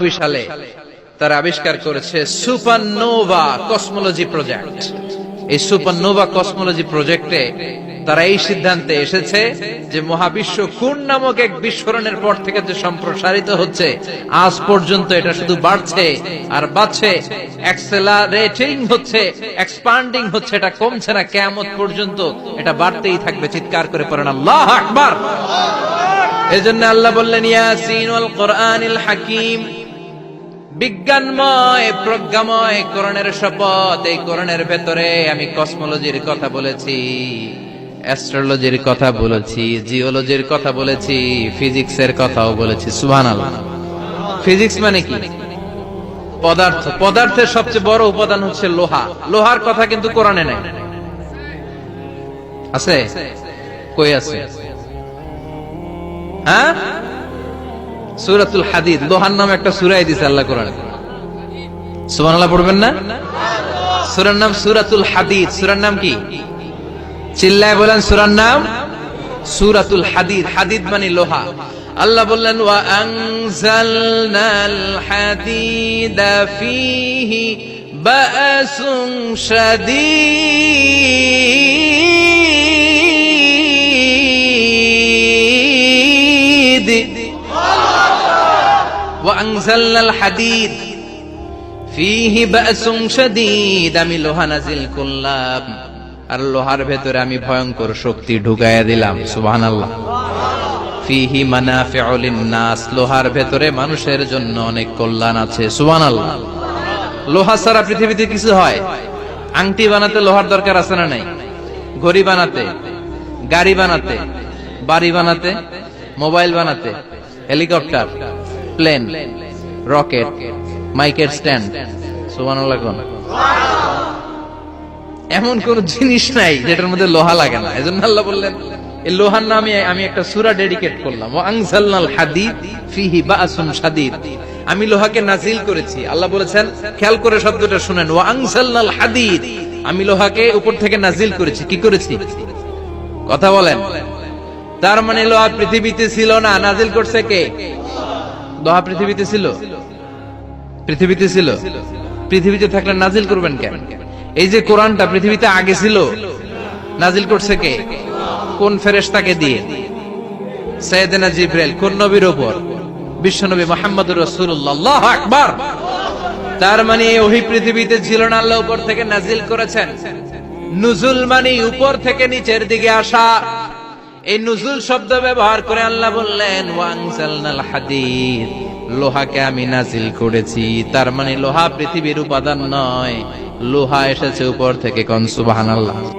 দুই সালে তারা আবিষ্কার করেছে সুপারনোভা কসমোলজি প্রজেক্ট। এই সুপারনোভা কসমোলজি প্রজেক্টে তারা এই সিদ্ধান্তে এসেছে যে মহাবিশ্ব কোন নামক এক বিস্ফোরণের পর থেকে যে সম্প্রসারিত হচ্ছে, আজ পর্যন্ত এটা শুধু বাড়ছে আর বাড়ছে অ্যাক্সেলারেটিং হচ্ছে এক্সপান্ডিং হচ্ছে, এটা কমছে না কেমন পর্যন্ত এটা বাড়তেই থাকবে, চিৎকার করে পড়েন আল্লাহ আকবার। এজন্য আল্লাহ বললেন, ইয়াসিন ওয়াল কোরআনিল হাকিম। বিজ্ঞানময়, প্রজ্ঞাময় করণের শপথ, এই করণের ভেতরে আমি কসমোলজির কথা বলেছি, অ্যাস্ট্রোলজির কথা বলেছি, জিওলজির কথা বলেছি, ফিজিক্সের কথাও বলেছি, সুবহানাল্লাহ। ফিজিক্স মানে কি? পদার্থ। পদার্থের সবচেয়ে বড় উপাদান হচ্ছে লোহা। লোহার কথা কিন্তু কোরআনে নাই। আছে? কই আছে? হ্যাঁ? সুরাতুল হাদিদ, লোহার নাম একটা সুরাই দিছে আল্লাহ কোরআনে। সুবহানাল্লাহ পড়বেন না? সূরার নাম সুরাতুল হাদিদ। সূরার নাম কি? চিল্লায় বলেন, সূরার নাম সুরাতুল হাদিদ। হাদিদ মানে লোহা। আল্লাহ বললেন, ওয়া আনজালনাল হাদিদা ফীহি বাসুন শাদীদ। وأنزلنا الحديد فيه بأس شديد আমি লোহা নাজিল করলাম আর লোহার ভেতরে আমি ভয়ঙ্কর শক্তি ঢুকাইয়া দিলাম সুবহানাল্লাহ ফিহি মানাফিউ লিন-নাস লোহার ভেতরে মানুষের জন্য অনেক কল্যাণ আছে সুবহানাল্লাহ লোহা ছাড়া পৃথিবীতে কিছু হয় আংটি বানাতে লোহার দরকার আছে না নাই ঘড়ি বানাতে গাড়ি বানাতে বাড়ি বানাতে মোবাইল বানাতে হেলিকপ্টার প্লেন, রকেট, মাইকের স্ট্যান্ড। কোন। এমন কোন জিনিস নাই যেটার মধ্যে লোহা লাগে না। এজন্য আল্লাহ বললেন, এই লোহার নামে আমি একটা সূরা ডেডিকেট করলাম। ওয়া আনজালনাল হাদিদ ফিহি বাসুন শাদীদ। আমি লোহাকে নাজিল করেছি। আল্লাহ বলেছেন, খেয়াল করে শব্দটা শুনেন। ওয়া আনজালনাল হাদিদ। আমি লোহাকে উপর থেকে নাজিল করেছি। কি করেছি? কথা বলেন। তার মানে লোহা পৃথিবীতে ছিল না। নাজিল করছে কে? লোহা পৃথিবীতে ছিল? পৃথিবীতে ছিল। পৃথিবীতে থাকলে নাজিল করবেন কেন? এই যে কোরআনটা পৃথিবীতে আগে ছিল, নাজিল করছে কে? কোন ফেরেশতাকে দিয়ে? সৈয়দনা জিব্রাইল, কোন নবীর উপর বিশ্বনবী মুহাম্মদুর রাসূলুল্লাহ আকবার! তার মানে ওহি পৃথিবীতে ছিল না, আল্লাহ উপর থেকে নাজিল করেছেন। নুজুল মানে উপর থেকে নিচের দিকে আসা। এই নুজুল শব্দ ব্যবহার করে আল্লাহ বললেন ওয়াংসালনাল হাদিদ। লোহাকে আমি নাজিল করেছি। তার মানে লোহা পৃথিবীর উপাদান নয়। লোহা এসেছে উপর থেকে কন, সুবহানাল্লাহ।